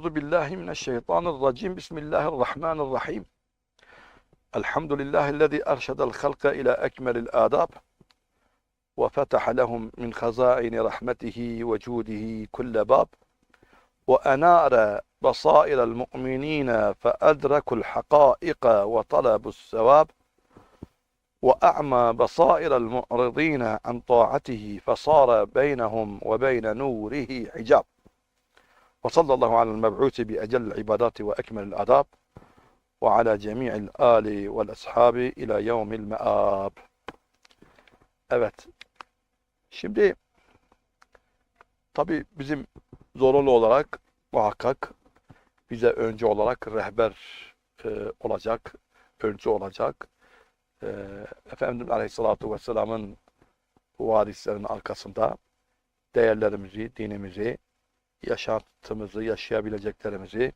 أعوذ بالله من الشيطان الرجيم. بسم الله الرحمن الرحيم. الحمد لله الذي أرشد الخلق إلى أكمل الآداب وفتح لهم من خزائن رحمته وجوده كل باب وأنار بصائر المؤمنين فأدركوا الحقائق وطلبوا الثواب وأعمى بصائر المعرضين عن طاعته فصار بينهم وبين نوره حجاب. وصلى الله على المبعوث بأجل العبادات وأكمل الآداب وعلى جميع الآل والأصحاب إلى يوم المآب Evet. Şimdi tabi bizim zorunlu olarak muhakkak bize önce olarak rehber e, olacak, öncü olacak. E, Efendimiz Aleyhisselatü Vesselam'ın varislerinin arkasında değerlerimizi, dinimizi, yaşantımızı, yaşayabileceklerimizi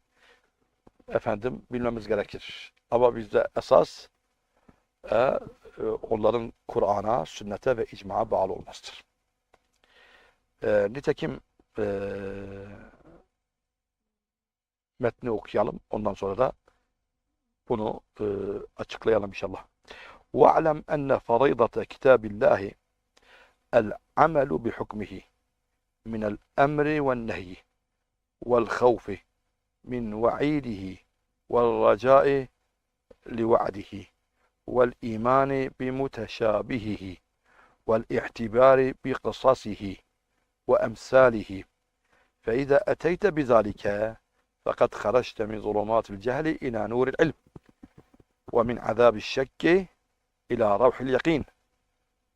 efendim bilmemiz gerekir. Ama bizde esas e, e, onların Kur'an'a, sünnete ve icma'a bağlı olmasıdır. E, nitekim e, metni okuyalım. Ondan sonra da bunu e, açıklayalım inşallah. وَاعْلَمْ أَنَّ فَرِيضَةَ كِتَابِ اللّٰهِ الْعَمَلُ بِحُكْمِهِ من الأمر والنهي والخوف من وعيده والرجاء لوعده والإيمان بمتشابهه والاعتبار بقصصه وأمثاله. فإذا أتيت بذلك فقد خرجت من ظلمات الجهل إلى نور العلم ومن عذاب الشك إلى روح اليقين.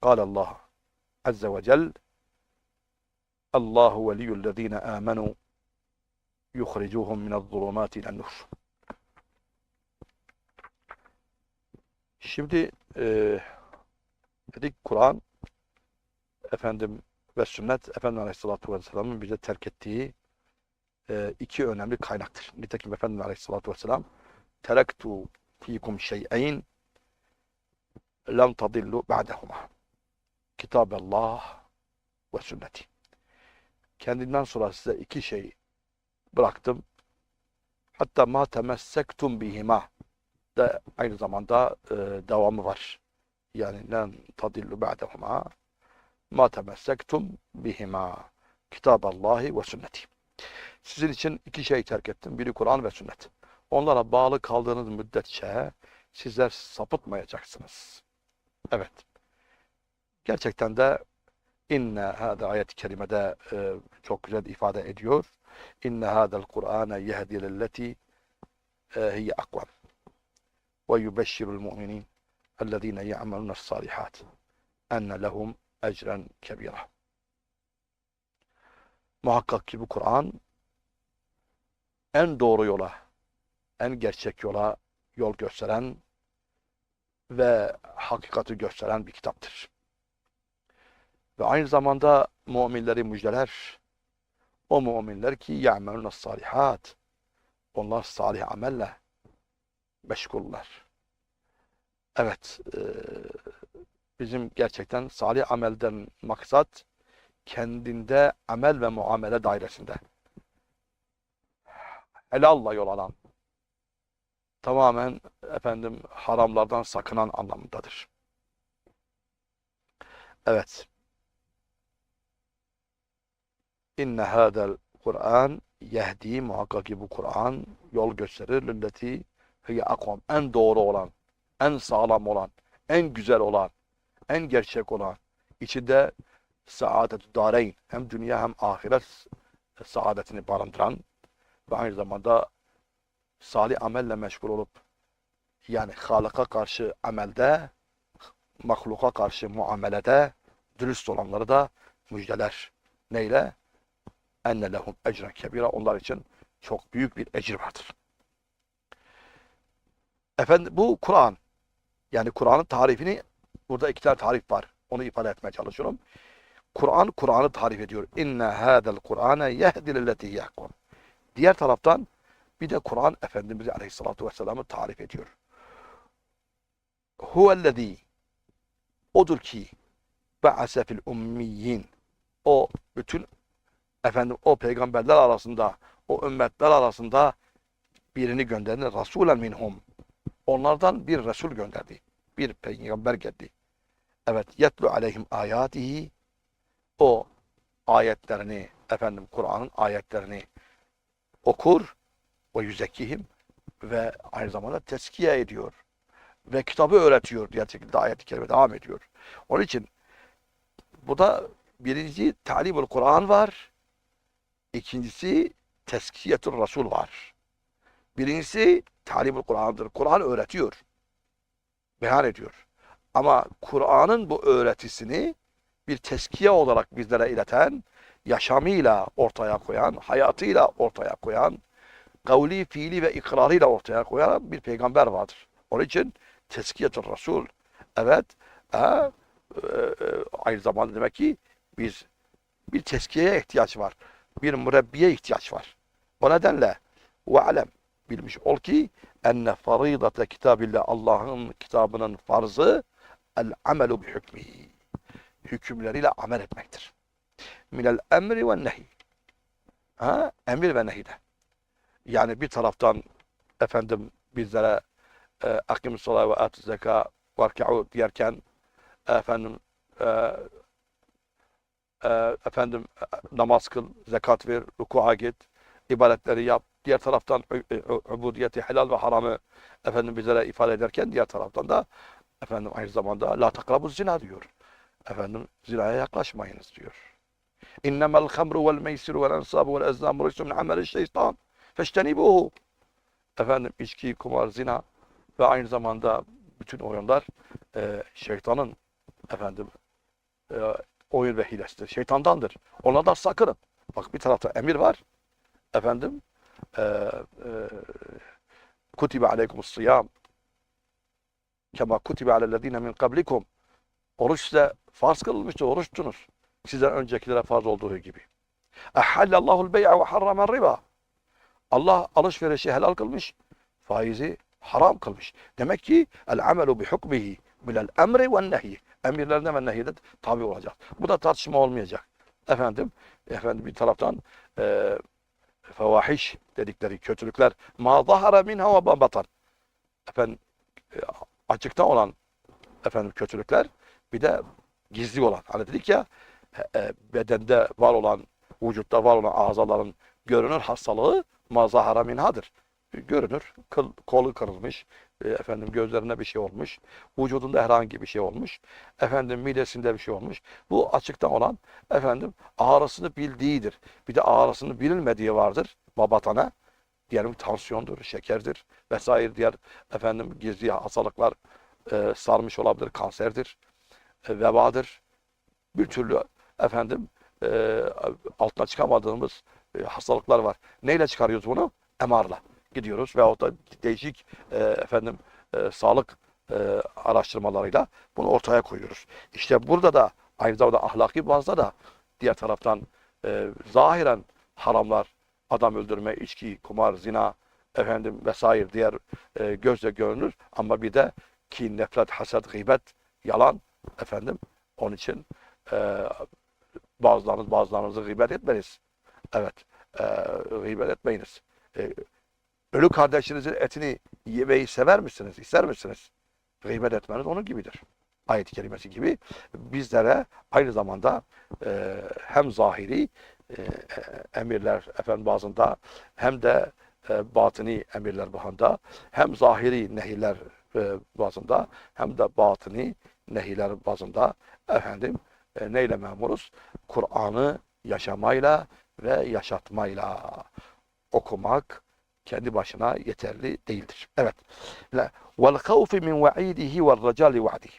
قال الله عز وجل الله ولي الذين آمنوا يخرجوهم من الظلمات إلى النور Şimdi e, dedik Kur'an efendim ve sünnet Efendimiz Aleyhisselatü Vesselam'ın bize terk ettiği e, iki önemli kaynaktır. Nitekim Efendimiz Aleyhisselatü Vesselam terektu fikum şey'eyn lem tadillu ba'dehuma Kitaballah ve sünneti. Kendinden sonra size iki şey bıraktım. Hatta ma temessektum bihima da aynı zamanda e, devamı var. Yani len tadillu ba'dehuma ma temessektum bihima kitaballahi ve sünneti. Sizin için iki şey terk ettim. Biri Kur'an ve sünnet. Onlara bağlı kaldığınız müddetçe sizler sapıtmayacaksınız. Evet. Gerçekten de İnne hâda ayet-i kerimede e, çok güzel ifade ediyor. İnne hâdel Kur'âne yehdi lilleti e, hiye akvam. Ve yubeşşirul mu'minin ellezîne ya'melûnes sâlihât. Enne lehum ecren kebîra. Muhakkak ki bu Kur'an en doğru yola, en gerçek yola yol gösteren ve hakikati gösteren bir kitaptır. Ve aynı zamanda müminleri müjdeler. O müminler ki ya'melûne salihat. Onlar salih amelle meşgullar. Evet, e, bizim gerçekten salih amelden maksat kendinde amel ve muamele dairesinde. Helalla yol alan, tamamen efendim haramlardan sakınan anlamındadır. Evet. İnne hâdel Kur'an yehdi muhakkak ki bu Kur'an yol gösterir lilleti hiye akvam en doğru olan, en sağlam olan, en güzel olan, en gerçek olan, içinde saadet dareyn hem dünya hem ahiret saadetini barındıran ve aynı zamanda salih amelle meşgul olup yani Halık'a karşı amelde, mahluka karşı muamelede dürüst olanları da müjdeler. Neyle? Enne lehum ecren kebira. Onlar için çok büyük bir ecir vardır. Efendim bu Kur'an. Yani Kur'an'ın tarifini burada iki tane tarif var. Onu ifade etmeye çalışıyorum. Kur'an Kur'an'ı tarif ediyor. İnne hâzel Kur'ane yehdi lilleti yahkum. Diğer taraftan bir de Kur'an Efendimiz Aleyhisselatü Vesselam'ı tarif ediyor. Huvellezî odur ki ba'ase fil ummiyyin o bütün efendim o peygamberler arasında o ümmetler arasında birini gönderdi. Rasulen minhum. Onlardan bir Resul gönderdi. Bir peygamber geldi. Evet. Yetlu aleyhim ayatihi. O ayetlerini, efendim Kur'an'ın ayetlerini okur ve yüzekkihim ve aynı zamanda teskiye ediyor. Ve kitabı öğretiyor diye şekilde ayet-i kerime devam ediyor. Onun için bu da birinci talimul Kur'an var. İkincisi teskiyetur Resul var. Birincisi talimul Kur'an'dır. Kur'an öğretiyor. Beyan ediyor. Ama Kur'an'ın bu öğretisini bir teskiye olarak bizlere ileten, yaşamıyla ortaya koyan, hayatıyla ortaya koyan, kavli, fiili ve ikrarıyla ortaya koyan bir peygamber vardır. Onun için teskiyetur Resul. Evet, e, e, aynı zamanda demek ki biz bir teskiyeye ihtiyaç var. Bir mürebbiye ihtiyaç var. O nedenle ve alem bilmiş ol ki enne faridate kitabillah Allah'ın kitabının farzı el amelu bi hükmihi. Hükümleriyle amel etmektir. Minel emri ve nehi. Ha? Emir ve nehide. Yani bir taraftan efendim bizlere e, akim salat ve at zeka varka'u diyerken efendim e, e, efendim namaz kıl, zekat ver, ruku'a git, ibadetleri yap. Diğer taraftan ubudiyeti, helal ve haramı efendim bizlere ifade ederken diğer taraftan da efendim aynı zamanda la takrabuz zina diyor. Efendim zinaya yaklaşmayınız diyor. İnnemel hamru vel meysiru vel ensabu vel ezlamu risu min ameli şeytan. Feştenibuhu. Efendim içki, kumar, zina ve aynı zamanda bütün oyunlar e, şeytanın efendim e, oyun ve hilesidir. Şeytandandır. Onlardan sakının. Bak bir tarafta emir var. Efendim e, e, kutibe aleykumus sıyam kema kutibe alellezine min kablikum oruç size farz kılınmıştır. Oruçtunuz. Sizden öncekilere farz olduğu gibi. Ehallallahu bey'a ve harramen riba. Allah alışverişi helal kılmış. Faizi haram kılmış. Demek ki el amelu bi hukmihi minel emri ve nehi. Emirlerine ve nehide tabi olacak. Bu da tartışma olmayacak. Efendim, efendim bir taraftan e, fevahiş dedikleri kötülükler ma zahara minha ve ma batan. Efendim e, açıkta olan efendim kötülükler bir de gizli olan. Hani dedik ya e, bedende var olan, vücutta var olan azaların görünür hastalığı ma zahara minhadır. Görünür, kıl, kolu kırılmış, e, efendim gözlerine bir şey olmuş, vücudunda herhangi bir şey olmuş, efendim midesinde bir şey olmuş. Bu açıktan olan efendim ağrısını bildiğidir. Bir de ağrısını bilinmediği vardır babatana. Diyelim tansiyondur, şekerdir vesaire diğer efendim gizli hastalıklar e, sarmış olabilir, kanserdir, e, vebadır. Bir türlü efendim e, altına çıkamadığımız e, hastalıklar var. Neyle çıkarıyoruz bunu? MR'la gidiyoruz veyahut da değişik e, efendim e, sağlık e, araştırmalarıyla bunu ortaya koyuyoruz. İşte burada da aynı zamanda ahlaki bazda da diğer taraftan e, zahiren haramlar, adam öldürme, içki, kumar, zina, efendim vesaire diğer e, gözle görünür ama bir de kin, nefret, haset, gıybet, yalan efendim onun için e, bazılarınız bazılarınızı gıybet etmeniz. Evet, e, gıybet etmeyiniz. E, ölü kardeşinizin etini yemeyi sever misiniz, ister misiniz? Gıybet etmeniz onun gibidir. Ayet-i kerimesi gibi bizlere aynı zamanda e, hem zahiri e, emirler efendim bazında hem de e, batini emirler bazında hem zahiri nehirler e, bazında hem de batini nehirler bazında efendim e, neyle memuruz? Kur'an'ı yaşamayla ve yaşatmayla okumak kendi başına yeterli değildir. Evet. Vel havfi min va'idihi ve racali va'dihi.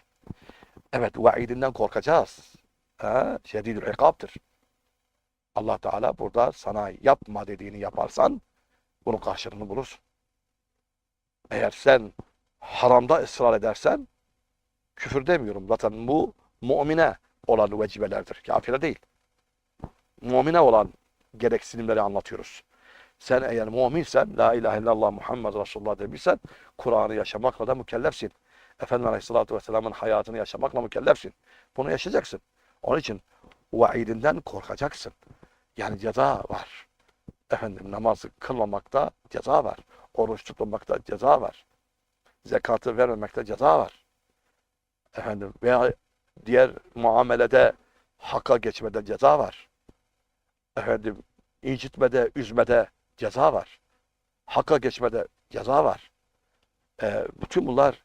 Evet, vaidinden korkacağız. Ha, şedidül ikabdır. Allah Teala burada sana yapma dediğini yaparsan bunun karşılığını bulursun. Eğer sen haramda ısrar edersen küfür demiyorum. Zaten bu mümine olan vecibelerdir. Kafire değil. Mümine olan gereksinimleri anlatıyoruz. Sen eğer müminsen, la ilahe illallah Muhammed Resulullah demişsen, Kur'an'ı yaşamakla da mükellefsin. Efendimiz Aleyhisselatü Vesselam'ın hayatını yaşamakla mükellefsin. Bunu yaşayacaksın. Onun için vaidinden korkacaksın. Yani ceza var. Efendim namazı kılmamakta ceza var. Oruç tutmamakta ceza var. Zekatı vermemekte ceza var. Efendim veya diğer muamelede haka geçmede ceza var. Efendim incitmede, üzmede ceza var. Haka geçmede ceza var. Ee, bütün bunlar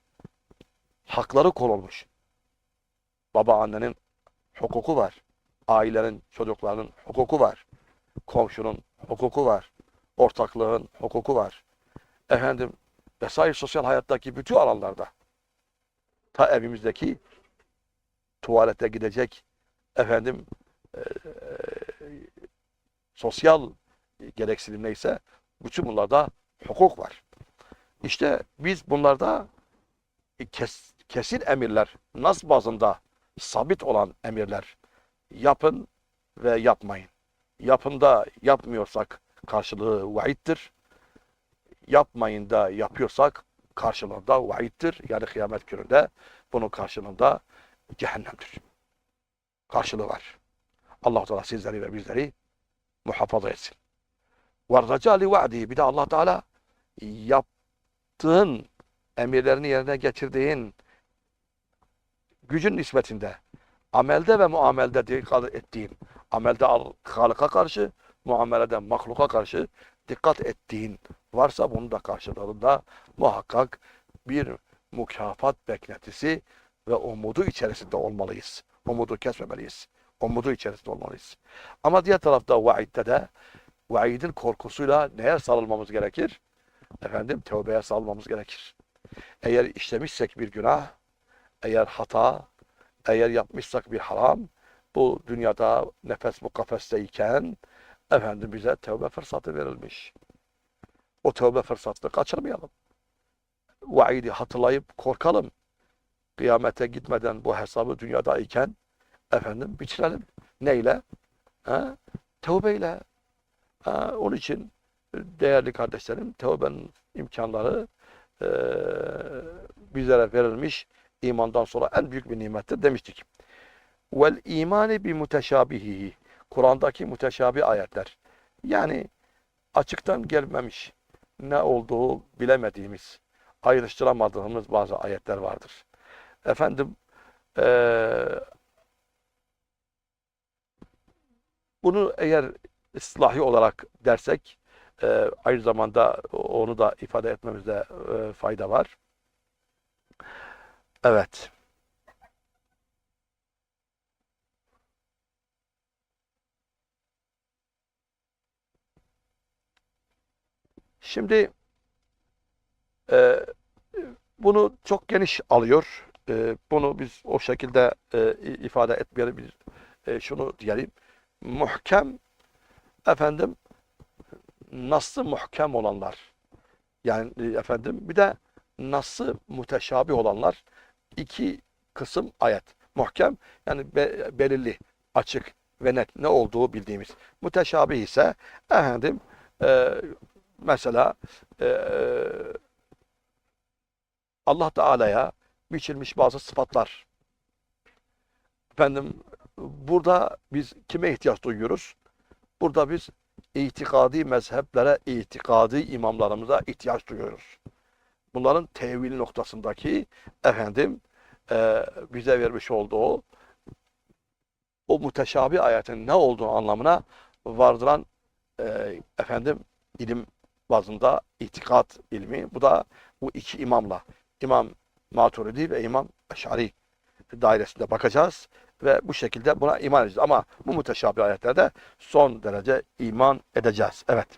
hakları konulmuş. Baba annenin hukuku var. Ailenin, çocuklarının hukuku var. Komşunun hukuku var. Ortaklığın hukuku var. Efendim vesaire sosyal hayattaki bütün alanlarda ta evimizdeki tuvalete gidecek efendim e, sosyal gereksinim neyse bütün bunlarda hukuk var. İşte biz bunlarda kes, kesin emirler, nas bazında sabit olan emirler yapın ve yapmayın. Yapın da yapmıyorsak karşılığı vaiddir. Yapmayın da yapıyorsak karşılığında vaiddir. Yani kıyamet gününde bunun karşılığında cehennemdir. Karşılığı var. allah Teala sizleri ve bizleri muhafaza etsin. وَالرَّجَى لِوَعْدِهِ Bir de allah Teala yaptığın, emirlerini yerine getirdiğin gücün nispetinde, amelde ve muamelde dikkat ettiğin, amelde Halık'a karşı, muamelede mahluka karşı dikkat ettiğin varsa bunun da karşılığında muhakkak bir mükafat beklentisi ve umudu içerisinde olmalıyız. Umudu kesmemeliyiz. Umudu içerisinde olmalıyız. Ama diğer tarafta vaidde de vaidin korkusuyla neye sarılmamız gerekir? Efendim tövbeye sarılmamız gerekir. Eğer işlemişsek bir günah, eğer hata, eğer yapmışsak bir haram, bu dünyada nefes bu kafesteyken efendim bize tövbe fırsatı verilmiş. O tövbe fırsatını kaçırmayalım. Vaidi hatırlayıp korkalım. Kıyamete gitmeden bu hesabı dünyadayken efendim bitirelim. Neyle? Ha? Tövbeyle. Ha, onun için değerli kardeşlerim tövbenin imkanları e, bizlere verilmiş imandan sonra en büyük bir nimettir demiştik. Vel imani bi muteşabihihi. Kur'an'daki muteşabi ayetler. Yani açıktan gelmemiş, ne olduğu bilemediğimiz, ayrıştıramadığımız bazı ayetler vardır. Efendim, ee, bunu eğer ıslahi olarak dersek, e, aynı zamanda onu da ifade etmemizde e, fayda var. Evet. Şimdi e, bunu çok geniş alıyor. E, bunu biz o şekilde e, ifade etmeyelim. Biz, e, şunu diyelim. Muhkem efendim nasıl muhkem olanlar yani e, efendim bir de nasıl muteşabi olanlar iki kısım ayet. Muhkem yani be, belirli, açık ve net ne olduğu bildiğimiz. Muteşabi ise efendim e, mesela e, Allah Teala'ya biçilmiş bazı sıfatlar. Efendim burada biz kime ihtiyaç duyuyoruz? Burada biz itikadi mezheplere, itikadi imamlarımıza ihtiyaç duyuyoruz. Bunların tevil noktasındaki efendim e, bize vermiş olduğu o muteşabi ayetin ne olduğu anlamına vardıran e, efendim ilim bazında itikat ilmi. Bu da bu iki imamla İmam Maturidi ve İmam Eşari dairesinde bakacağız ve bu şekilde buna iman edeceğiz. Ama bu muteşabih ayetlerde son derece iman edeceğiz. Evet.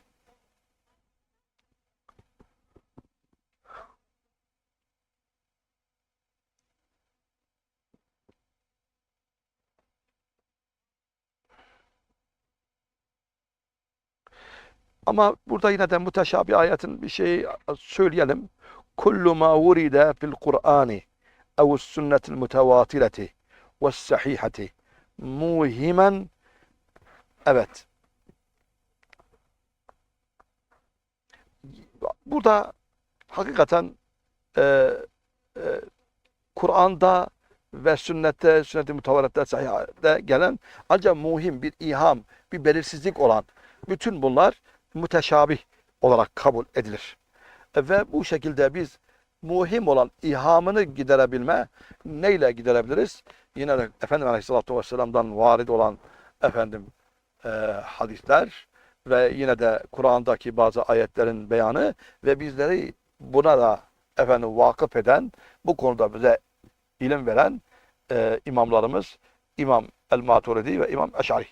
Ama burada yine de muteşabih ayetin bir şeyi söyleyelim. Kullu ma vuride fil Kur'ani ev sünnetil mutevatireti ve sahihati muhimen evet burada hakikaten e, e, Kur'an'da ve sünnette, sünnet-i mutavarette, sahihde gelen ancak muhim bir iham, bir belirsizlik olan bütün bunlar müteşabih olarak kabul edilir. Ve bu şekilde biz muhim olan ihamını giderebilme neyle giderebiliriz? Yine de Efendimiz Aleyhisselatü Vesselam'dan varid olan efendim e, hadisler ve yine de Kur'an'daki bazı ayetlerin beyanı ve bizleri buna da efendim vakıf eden, bu konuda bize ilim veren e, imamlarımız İmam El-Maturidi ve İmam Eş'ari.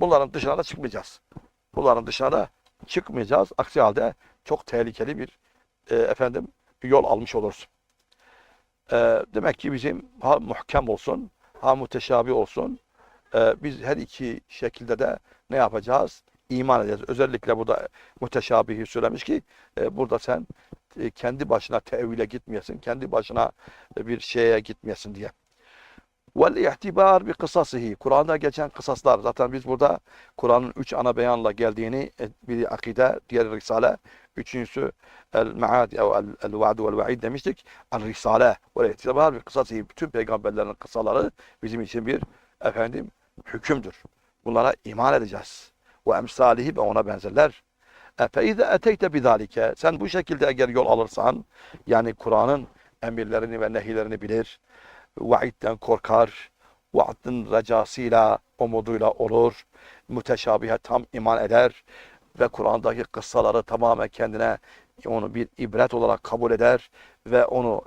Bunların dışına da çıkmayacağız. Bunların dışına da çıkmayacağız. Aksi halde çok tehlikeli bir e, efendim yol almış oluruz. E, demek ki bizim ha muhkem olsun, ha müteşabi olsun. E, biz her iki şekilde de ne yapacağız? İman edeceğiz. Özellikle burada müteşabihi söylemiş ki e, burada sen e, kendi başına tevhile gitmeyesin, kendi başına e, bir şeye gitmeyesin diye. Vel ihtibar bi kısasihi. Kur'an'da geçen kısaslar. Zaten biz burada Kur'an'ın üç ana beyanla geldiğini e, biri akide, diğeri risale, üçüncüsü el maad el el vaad vel vaid demiştik. El risale ve ihtibar bi kısasihi. Bütün peygamberlerin kısaları bizim için bir efendim hükümdür. Bunlara iman edeceğiz. Ve emsalihi ve ona benzerler. E, fe izâ eteyte bidâlike. Sen bu şekilde eğer yol alırsan, yani Kur'an'ın emirlerini ve nehilerini bilir, vaidden korkar, vaadın recasıyla, umuduyla olur, müteşabihe tam iman eder ve Kur'an'daki kıssaları tamamen kendine onu bir ibret olarak kabul eder ve onu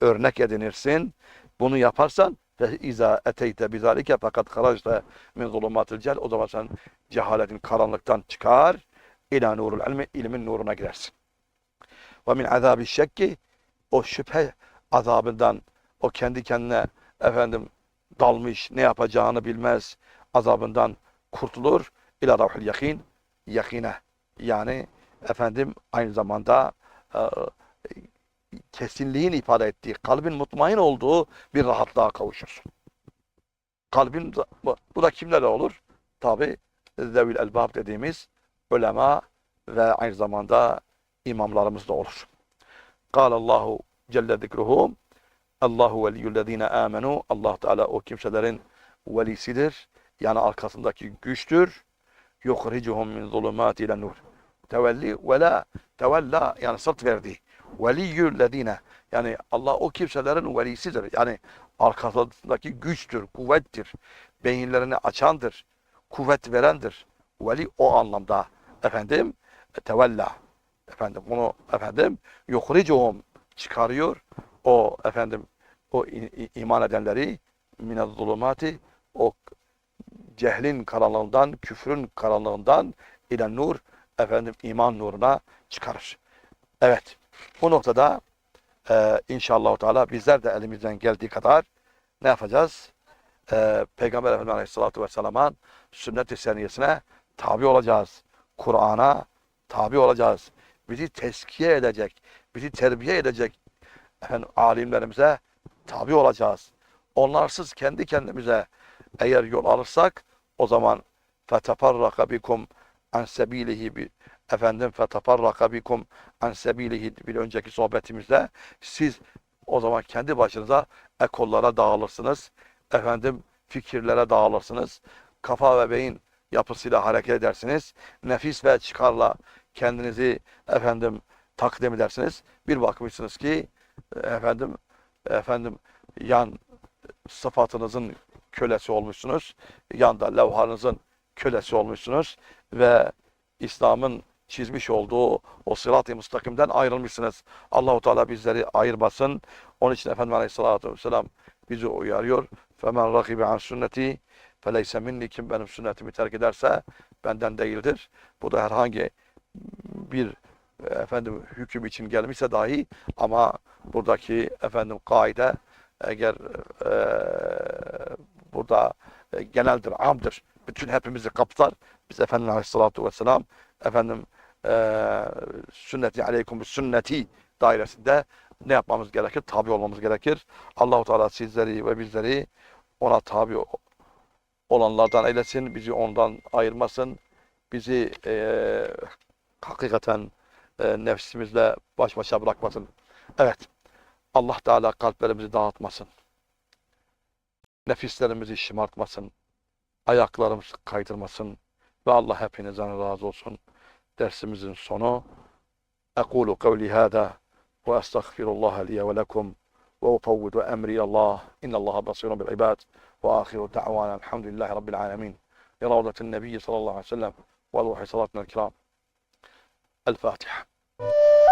örnek edinirsin. Bunu yaparsan ve iza eteyte bizalike fakat harajte min zulumatil cehel o zaman sen cehaletin karanlıktan çıkar ila nurul ilmi ilmin nuruna girersin. Ve min azabi şekki o şüphe azabından o kendi kendine efendim dalmış ne yapacağını bilmez azabından kurtulur ila ravhil yakin yakine yani efendim aynı zamanda e, kesinliğin ifade ettiği kalbin mutmain olduğu bir rahatlığa kavuşursun. Kalbin bu, bu da kimlerle olur? Tabi zevil elbab dediğimiz ulema ve aynı zamanda imamlarımız da olur. Allahu Celle zikruhum Allahu veliyyüllezine amenu. Allah Teala o kimselerin velisidir. Yani arkasındaki güçtür. Yukhricuhum min zulumati ile nur. Tevelli ve la tevella yani sırt verdi. Veliyyüllezine yani Allah o kimselerin velisidir. Yani arkasındaki güçtür, kuvvettir. Beyinlerini açandır. Kuvvet verendir. Veli o anlamda efendim tevella efendim bunu efendim yukhricuhum çıkarıyor. O efendim o iman edenleri minez zulumati o cehlin karanlığından, küfrün karanlığından ile nur efendim iman nuruna çıkarır. Evet. Bu noktada e, inşallah Teala bizler de elimizden geldiği kadar ne yapacağız? E, Peygamber Efendimiz Aleyhisselatü Vesselam'ın sünnet-i seniyesine tabi olacağız. Kur'an'a tabi olacağız. Bizi teskiye edecek, bizi terbiye edecek efendim, alimlerimize tabi olacağız. Onlarsız kendi kendimize eğer yol alırsak o zaman fetefarraka bikum an sebilihi bi efendim fetefarraka bikum an sebilihi bir önceki sohbetimizde siz o zaman kendi başınıza ekollara dağılırsınız. Efendim fikirlere dağılırsınız. Kafa ve beyin yapısıyla hareket edersiniz. Nefis ve çıkarla kendinizi efendim takdim edersiniz. Bir bakmışsınız ki efendim efendim yan sıfatınızın kölesi olmuşsunuz. Yanda levhanızın kölesi olmuşsunuz ve İslam'ın çizmiş olduğu o sırat-ı müstakimden ayrılmışsınız. Allahu Teala bizleri ayırmasın. Onun için Efendimiz Aleyhisselatü Vesselam bizi uyarıyor. Femen rakibe an sünneti feleyse minni kim benim sünnetimi terk ederse benden değildir. Bu da herhangi bir efendim hüküm için gelmişse dahi ama buradaki efendim kaide eğer e, burada e, geneldir, amdır. Bütün hepimizi kapsar. Biz Efendimiz Aleyhisselatü Vesselam efendim e, sünneti aleykum sünneti dairesinde ne yapmamız gerekir? Tabi olmamız gerekir. Allahu Teala sizleri ve bizleri ona tabi olanlardan eylesin. Bizi ondan ayırmasın. Bizi e, hakikaten e, nefsimizle baş başa bırakmasın. Evet. Allah Teala kalplerimizi dağıtmasın. Nefislerimizi şımartmasın. Ayaklarımızı kaydırmasın. Ve Allah hepinizden razı olsun. dersimizin sonu. Ekulu kavli hâdâ ve estağfirullah liye ve lekum ve ufavvidu emri Allah. İnnallâhe basirun bil ibad. Ve ahiru da'vana elhamdülillahi rabbil alemin. Bi ravdatin nebiyyi sallallahu aleyhi ve sellem ve